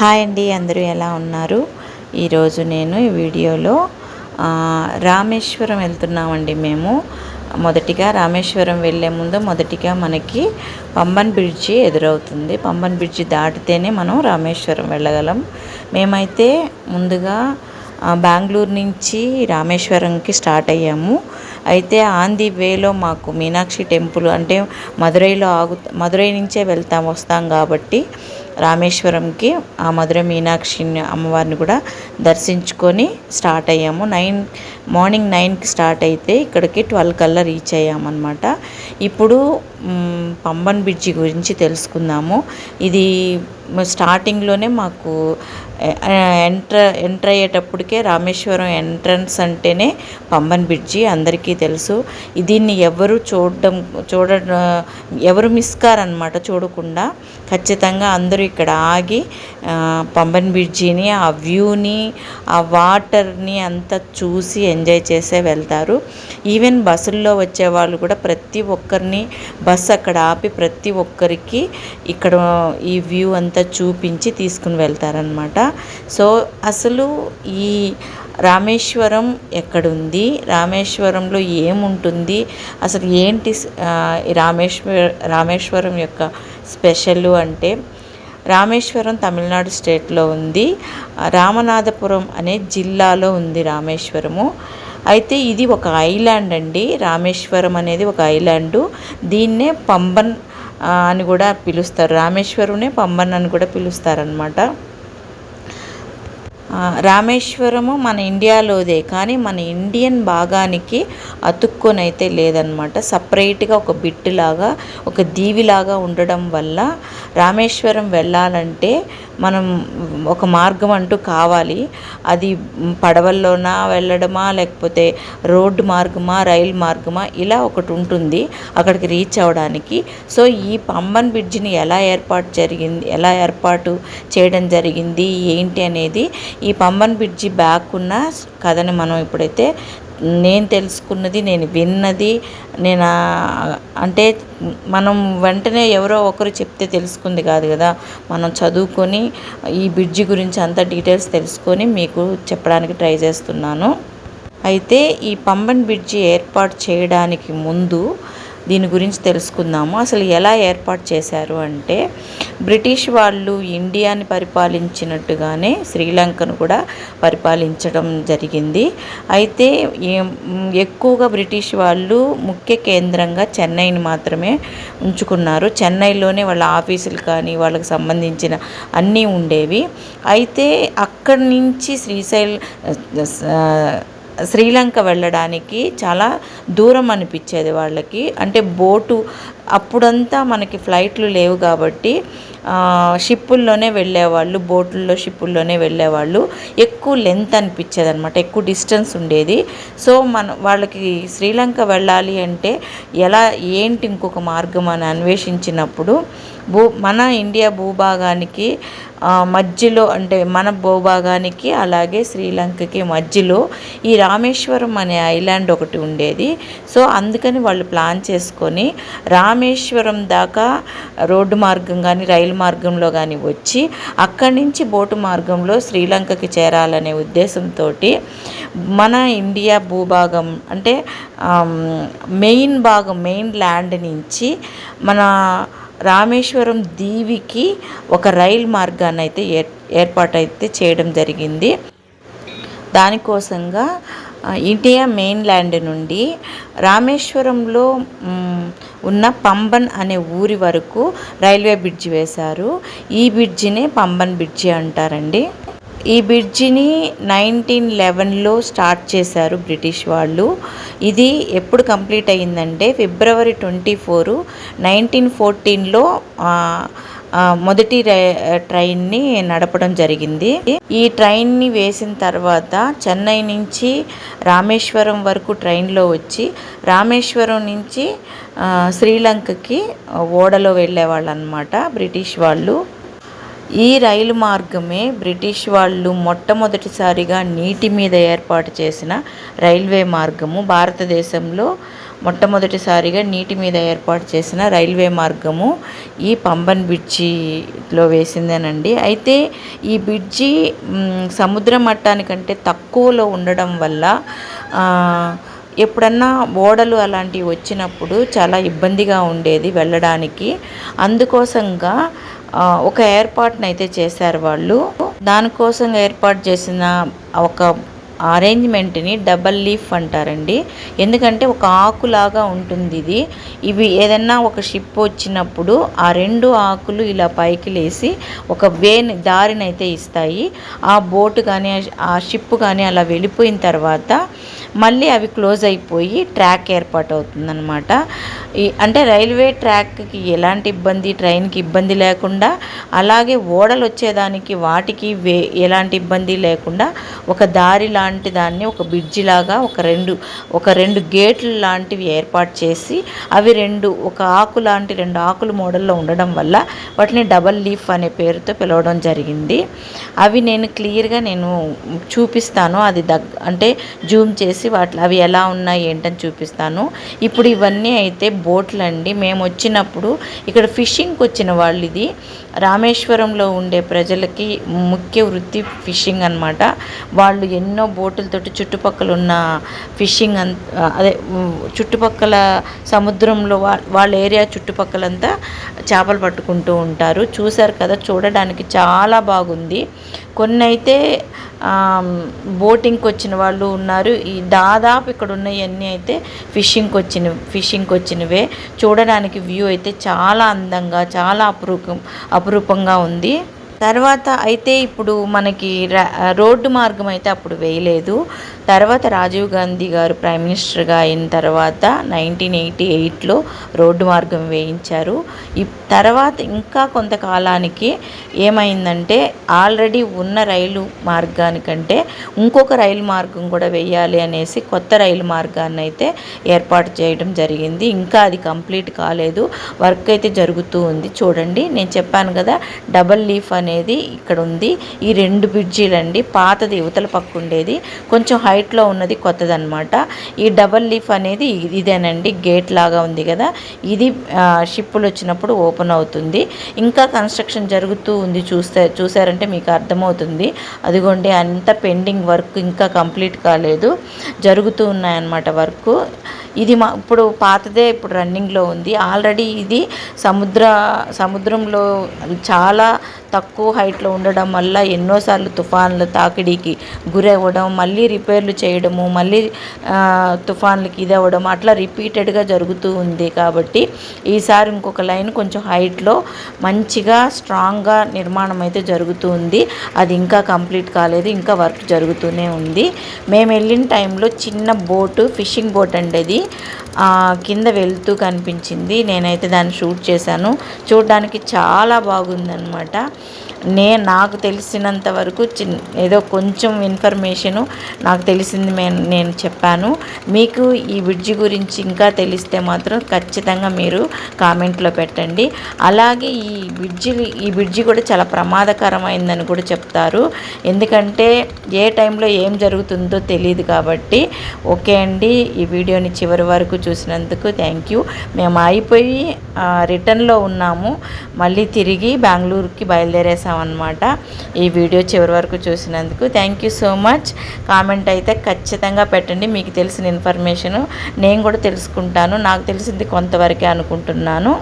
Hi అండి అందరూ ఎలా ఉన్నారు? ఈరోజు నేను ఈ వీడియోలో రామేశ్వరం వెళ్తున్నామండి మేము. మొదటిగా రామేశ్వరం వెళ్ళే ముందు మొదటిగా మనకి పంబన్ బ్రిడ్జి ఎదురవుతుంది. పంబన్ బ్రిడ్జి దాటితేనే మనం రామేశ్వరం వెళ్ళగలం. మేమైతే ముందుగా బెంగళూరు నుంచి రామేశ్వరంకి స్టార్ట్ అయ్యాము. అయితే ఆన్ ది వేలో మాకు మీనాక్షి టెంపుల్ అంటే మదురైలో ఆగు మదురై నుంచే వెళ్తాం వస్తాం కాబట్టి రామేశ్వరంకి ఆ మధుర మీనాక్షి అమ్మవారిని కూడా దర్శించుకొని స్టార్ట్ అయ్యాము. నైన్ మార్నింగ్ నైన్కి స్టార్ట్ అయితే ఇక్కడికి ట్వెల్వ్ కల్లా రీచ్ అయ్యామన్నమాట. ఇప్పుడు పంబన్ బ్రిడ్జి గురించి తెలుసుకుందాము. ఇది స్టార్టింగ్లోనే మాకు ఎంటర్ ఎంటర్ అయ్యేటప్పటికే రామేశ్వరం ఎంట్రన్స్ అంటేనే పంబన్ బ్రిడ్జి అందరికీ తెలుసు. దీన్ని ఎవరు చూడడం చూడ ఎవరు మిస్ కారనమాట చూడకుండా. ఖచ్చితంగా అందరూ ఇక్కడ ఆగి పంబన్ బ్రిడ్జిని ఆ వ్యూని ఆ వాటర్ని అంతా చూసి ఎంజాయ్ ఎంజాయ్ చేసే వెళ్తారు. ఈవెన్ బస్సుల్లో వచ్చే వాళ్ళు కూడా ప్రతి ఒక్కరిని బస్సు అక్కడ ఆపి ప్రతి ఒక్కరికి ఇక్కడ ఈ వ్యూ అంతా చూపించి తీసుకుని వెళ్తారనమాట సో అసలు ఈ రామేశ్వరం ఎక్కడుంది? రామేశ్వరంలో ఏముంటుంది? అసలు ఏంటి రామేశ్వర రామేశ్వరం యొక్క స్పెషల్ అంటే రామేశ్వరం తమిళనాడు స్టేట్లో ఉంది. రామనాథపురం అనే జిల్లాలో ఉంది రామేశ్వరము. అయితే ఇది ఒక ఐలాండ్ అండి. రామేశ్వరం అనేది ఒక ఐలాండు. దీన్నే పంబన్ అని కూడా పిలుస్తారు. రామేశ్వరంనే పంబన్ అని కూడా పిలుస్తారనమాట రామేశ్వరము మన ఇండియాలోదే కానీ మన ఇండియన్ భాగానికి అతుక్కొని అయితే లేదనమాట సపరేట్గా ఒక బిట్టులాగా లాగా ఒక దీవిలాగా ఉండడం వల్ల రామేశ్వరం వెళ్ళాలంటే మనం ఒక మార్గం అంటూ కావాలి. అది పడవల్లోనా వెళ్ళడమా లేకపోతే రోడ్డు మార్గమా రైలు మార్గమా ఇలా ఒకటి ఉంటుంది అక్కడికి రీచ్ అవ్వడానికి. సో ఈ పంబన్ బ్రిడ్జిని ఎలా ఏర్పాటు జరిగింది ఎలా ఏర్పాటు చేయడం జరిగింది ఏంటి అనేది ఈ పంబన్ బ్రిడ్జి బ్యాక్ ఉన్న కథని మనం ఇప్పుడైతే నేను తెలుసుకున్నది నేను విన్నది నేను అంటే మనం వెంటనే ఎవరో ఒకరు చెప్తే తెలుసుకుంది కాదు కదా. మనం చదువుకొని ఈ బ్రిడ్జి గురించి అంత డీటెయిల్స్ తెలుసుకొని మీకు చెప్పడానికి ట్రై చేస్తున్నాను. అయితే ఈ పంబన్ బ్రిడ్జి ఏర్పాటు చేయడానికి ముందు దీని గురించి తెలుసుకుందాము. అసలు ఎలా ఏర్పాటు చేశారు అంటే బ్రిటిష్ వాళ్ళు ఇండియాని పరిపాలించినట్టుగానే శ్రీలంకను కూడా పరిపాలించడం జరిగింది. అయితే ఎక్కువగా బ్రిటిష్ వాళ్ళు ముఖ్య కేంద్రంగా చెన్నైని మాత్రమే ఉంచుకున్నారు. చెన్నైలోనే వాళ్ళ ఆఫీసులు కానీ వాళ్ళకి సంబంధించిన అన్నీ ఉండేవి. అయితే అక్కడి నుంచి శ్రీశైల్ శ్రీలంక వెళ్ళడానికి చాలా దూరం అనిపించేది వాళ్ళకి. అంటే బోటు అప్పుడంతా మనకి ఫ్లైట్లు లేవు కాబట్టి షిప్పుల్లోనే వెళ్ళేవాళ్ళు బోట్లలో షిప్పుల్లోనే వెళ్ళేవాళ్ళు. ఎక్కువ లెంత్ అనిపించేది అనమాట ఎక్కువ డిస్టెన్స్ ఉండేది. సో మన వాళ్ళకి శ్రీలంక వెళ్ళాలి అంటే ఎలా ఏంటి ఇంకొక మార్గం అని అన్వేషించినప్పుడు భూ మన ఇండియా భూభాగానికి మధ్యలో అంటే మన భూభాగానికి అలాగే శ్రీలంకకి మధ్యలో ఈ రామేశ్వరం అనే ఐలాండ్ ఒకటి ఉండేది. సో అందుకని వాళ్ళు ప్లాన్ చేసుకొని రామేశ్వరం దాకా రోడ్డు మార్గం కానీ రైలు మార్గంలో కానీ వచ్చి అక్కడి నుంచి బోటు మార్గంలో శ్రీలంకకి చేరాలనే ఉద్దేశంతో మన ఇండియా భూభాగం అంటే మెయిన్ భాగం మెయిన్ ల్యాండ్ నుంచి మన రామేశ్వరం దీవికి ఒక రైలు మార్గాన్ని అయితే ఏర్ ఏర్పాటైతే చేయడం జరిగింది. దానికోసంగా ఇండియా మెయిన్ ల్యాండ్ నుండి రామేశ్వరంలో ఉన్న పంబన్ అనే ఊరి వరకు రైల్వే బ్రిడ్జి వేశారు. ఈ బ్రిడ్జినే పంబన్ బ్రిడ్జి అంటారండి. ఈ బ్రిడ్జిని నైన్టీన్ లెవెన్లో స్టార్ట్ చేశారు బ్రిటిష్ వాళ్ళు. ఇది ఎప్పుడు కంప్లీట్ అయ్యిందంటే ఫిబ్రవరి ట్వంటీ ఫోరు నైన్టీన్ ఫోర్టీన్లో మొదటి ట్రైన్ని నడపడం జరిగింది. ఈ ట్రైన్ని వేసిన తర్వాత చెన్నై నుంచి రామేశ్వరం వరకు ట్రైన్లో వచ్చి రామేశ్వరం నుంచి శ్రీలంకకి ఓడలో వెళ్ళేవాళ్ళు అనమాట బ్రిటిష్ వాళ్ళు. ఈ రైలు మార్గమే బ్రిటిష్ వాళ్ళు మొట్టమొదటిసారిగా నీటి మీద ఏర్పాటు చేసిన రైల్వే మార్గము. భారతదేశంలో మొట్టమొదటిసారిగా నీటి మీద ఏర్పాటు చేసిన రైల్వే మార్గము ఈ పంబన్ బ్రిడ్జిలో వేసిందేనండి. అయితే ఈ బ్రిడ్జి సముద్ర మట్టానికంటే తక్కువలో ఉండడం వల్ల ఎప్పుడన్నా ఓడలు అలాంటివి వచ్చినప్పుడు చాలా ఇబ్బందిగా ఉండేది వెళ్ళడానికి. అందుకోసంగా ఒక ఏర్పాటును అయితే చేశారు వాళ్ళు. దానికోసం ఏర్పాటు చేసిన ఒక అరేంజ్మెంట్ని డబల్ లీఫ్ అంటారండి. ఎందుకంటే ఒక ఆకులాగా ఉంటుంది ఇది. ఇవి ఏదన్నా ఒక షిప్ వచ్చినప్పుడు ఆ రెండు ఆకులు ఇలా పైకి లేసి ఒక వేన్ దారిని అయితే ఇస్తాయి. ఆ బోటు కానీ ఆ షిప్ కానీ అలా వెళ్ళిపోయిన తర్వాత మళ్ళీ అవి క్లోజ్ అయిపోయి ట్రాక్ ఏర్పాటు అవుతుందన్నమాట ఈ అంటే రైల్వే ట్రాక్కి ఎలాంటి ఇబ్బంది ట్రైన్కి ఇబ్బంది లేకుండా అలాగే ఓడలు వచ్చేదానికి వాటికి వే ఎలాంటి ఇబ్బంది లేకుండా ఒక దారి లాంటి దాన్ని ఒక బ్రిడ్జి లాగా ఒక రెండు ఒక రెండు గేట్లు లాంటివి ఏర్పాటు చేసి అవి రెండు ఒక ఆకు లాంటి రెండు ఆకులు మోడల్లో ఉండడం వల్ల వాటిని డబల్ లీఫ్ అనే పేరుతో పిలవడం జరిగింది. అవి నేను క్లియర్గా నేను చూపిస్తాను. అది దగ్ అంటే జూమ్ చేసి వాటి అవి ఎలా ఉన్నాయి ఏంటని చూపిస్తాను. ఇప్పుడు ఇవన్నీ అయితే బోట్లు అండి మేము వచ్చినప్పుడు ఇక్కడ ఫిషింగ్కి వచ్చిన వాళ్ళు ఇది రామేశ్వరంలో ఉండే ప్రజలకి ముఖ్య వృత్తి ఫిషింగ్ అనమాట వాళ్ళు ఎన్నో బోటులతోటి చుట్టుపక్కల ఉన్న ఫిషింగ్ అన్ అదే చుట్టుపక్కల సముద్రంలో వా వాళ్ళ ఏరియా చుట్టుపక్కలంతా చేపలు పట్టుకుంటూ ఉంటారు. చూశారు కదా చూడడానికి చాలా బాగుంది. కొన్ని అయితే బోటింగ్కి వచ్చిన వాళ్ళు ఉన్నారు. ఈ దాదాపు ఇక్కడ ఉన్నవన్నీ అయితే ఫిషింగ్కి వచ్చిన ఫిషింగ్కి వచ్చినవే. చూడడానికి వ్యూ అయితే చాలా అందంగా చాలా అపురూపం అపురూపంగా ఉంది. తర్వాత అయితే ఇప్పుడు మనకి రోడ్డు మార్గం అయితే అప్పుడు వేయలేదు. తర్వాత రాజీవ్ గాంధీ గారు ప్రైమ్ మినిస్టర్గా అయిన తర్వాత నైన్టీన్ ఎయిటీ ఎయిట్లో రోడ్డు మార్గం వేయించారు. ఈ తర్వాత ఇంకా కొంతకాలానికి ఏమైందంటే ఆల్రెడీ ఉన్న రైలు మార్గానికంటే ఇంకొక రైలు మార్గం కూడా వేయాలి అనేసి కొత్త రైలు మార్గాన్ని అయితే ఏర్పాటు చేయడం జరిగింది. ఇంకా అది కంప్లీట్ కాలేదు. వర్క్ అయితే జరుగుతూ ఉంది. చూడండి నేను చెప్పాను కదా డబల్ లీఫ్ అనేది ఇక్కడ ఉంది. ఈ రెండు బ్రిడ్జీలండి పాతది యువతల పక్క ఉండేది. కొంచెం హైట్లో ఉన్నది కొత్తది అనమాట ఈ డబల్ లీఫ్ అనేది ఇదేనండి. గేట్ లాగా ఉంది కదా. ఇది షిప్పులు వచ్చినప్పుడు ఓపెన్ అవుతుంది. ఇంకా కన్స్ట్రక్షన్ జరుగుతూ ఉంది. చూస్తే చూసారంటే మీకు అర్థమవుతుంది. అదిగోండి అంత పెండింగ్ వర్క్ ఇంకా కంప్లీట్ కాలేదు. జరుగుతూ ఉన్నాయన్నమాట వర్క్ ఇది మా ఇప్పుడు పాతదే ఇప్పుడు రన్నింగ్లో ఉంది. ఆల్రెడీ ఇది సముద్ర సముద్రంలో చాలా తక్కువ హైట్లో ఉండడం వల్ల ఎన్నోసార్లు తుఫాన్ల తాకిడికి గురవ్వడం మళ్ళీ రిపేర్లు చేయడము మళ్ళీ తుఫాన్లకి ఇది అవ్వడం అట్లా రిపీటెడ్గా జరుగుతూ ఉంది కాబట్టి ఈసారి ఇంకొక లైన్ కొంచెం హైట్లో మంచిగా స్ట్రాంగ్గా నిర్మాణం అయితే జరుగుతూ ఉంది. అది ఇంకా కంప్లీట్ కాలేదు ఇంకా వర్క్ జరుగుతూనే ఉంది. మేము వెళ్ళిన టైంలో చిన్న బోటు ఫిషింగ్ బోట్ అండి అది. కింద వెళ్తూ కనిపించింది. నేనైతే దాన్ని షూట్ చేశాను. చూడడానికి చాలా బాగుందనమాట నే నాకు తెలిసినంత వరకు చిన్ ఏదో కొంచెం ఇన్ఫర్మేషను నాకు తెలిసింది మే నేను చెప్పాను. మీకు ఈ బ్రిడ్జి గురించి ఇంకా తెలిస్తే మాత్రం ఖచ్చితంగా మీరు కామెంట్లో పెట్టండి. అలాగే ఈ బ్రిడ్జి ఈ బ్రిడ్జి కూడా చాలా ప్రమాదకరమైందని కూడా చెప్తారు. ఎందుకంటే ఏ టైంలో ఏం జరుగుతుందో తెలియదు కాబట్టి. ఓకే అండి ఈ వీడియోని చివరి వరకు చూసినందుకు థ్యాంక్ యూ. మేము అయిపోయి రిటర్న్లో ఉన్నాము. మళ్ళీ తిరిగి బెంగళూరుకి బయలుదేరేసామన్నమాట ఈ వీడియో చివరి వరకు చూసినందుకు thank you so much comment అయితే ఖచ్చితంగా పెట్టండి. మీకు తెలిసిన ఇన్ఫర్మేషను నేను కూడా తెలుసుకుంటాను. నాకు తెలిసింది కొంతవరకే అనుకుంటున్నాను.